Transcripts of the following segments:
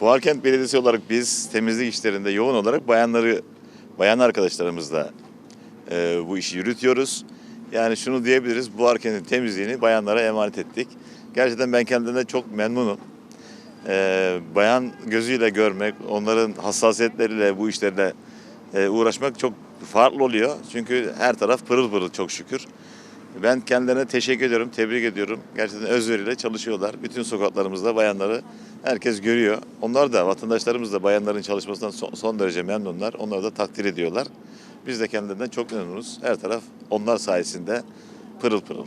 Buharkent Belediyesi olarak biz temizlik işlerinde yoğun olarak bayanları, bayan arkadaşlarımızla e, bu işi yürütüyoruz. Yani şunu diyebiliriz, Buharkent'in temizliğini bayanlara emanet ettik. Gerçekten ben kendimden çok memnunum. E, bayan gözüyle görmek, onların hassasiyetleriyle bu işlerle e, uğraşmak çok farklı oluyor. Çünkü her taraf pırıl pırıl çok şükür. Ben kendilerine teşekkür ediyorum, tebrik ediyorum. Gerçekten özveriyle çalışıyorlar. Bütün sokaklarımızda bayanları herkes görüyor. Onlar da, vatandaşlarımız da bayanların çalışmasından son, derece memnunlar. Onları da takdir ediyorlar. Biz de kendilerinden çok memnunuz. Her taraf onlar sayesinde pırıl pırıl.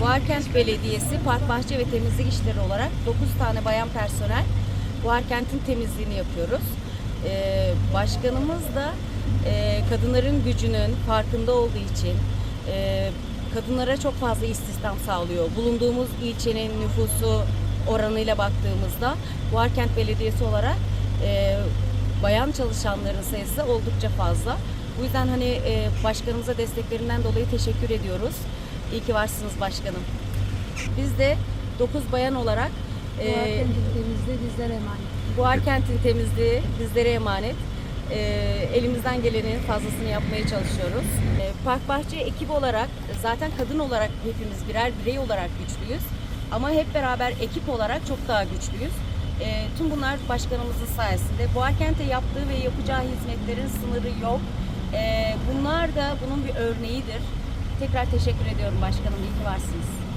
Buharkent Belediyesi Park Bahçe ve Temizlik İşleri olarak 9 tane bayan personel Buharkent'in temizliğini yapıyoruz. Ee, başkanımız da e, kadınların gücünün farkında olduğu için e, kadınlara çok fazla istihdam sağlıyor. Bulunduğumuz ilçenin nüfusu oranıyla baktığımızda Buharkent Belediyesi olarak e, bayan çalışanların sayısı oldukça fazla. Bu yüzden hani e, başkanımıza desteklerinden dolayı teşekkür ediyoruz. İyi ki varsınız başkanım. Biz de 9 bayan olarak Bu e, temizliği bizlere emanet. Buharkent'in temizliği bizlere emanet. E, elimizden gelenin fazlasını yapmaya çalışıyoruz. E, Park Bahçe ekibi olarak zaten kadın olarak hepimiz birer birey olarak güçlüyüz. Ama hep beraber ekip olarak çok daha güçlüyüz. E, tüm bunlar başkanımızın sayesinde. Buharkent'e yaptığı ve yapacağı hizmetlerin sınırı yok. E, bunlar da bunun bir örneğidir. Tekrar teşekkür ediyorum başkanım. İyi ki varsınız.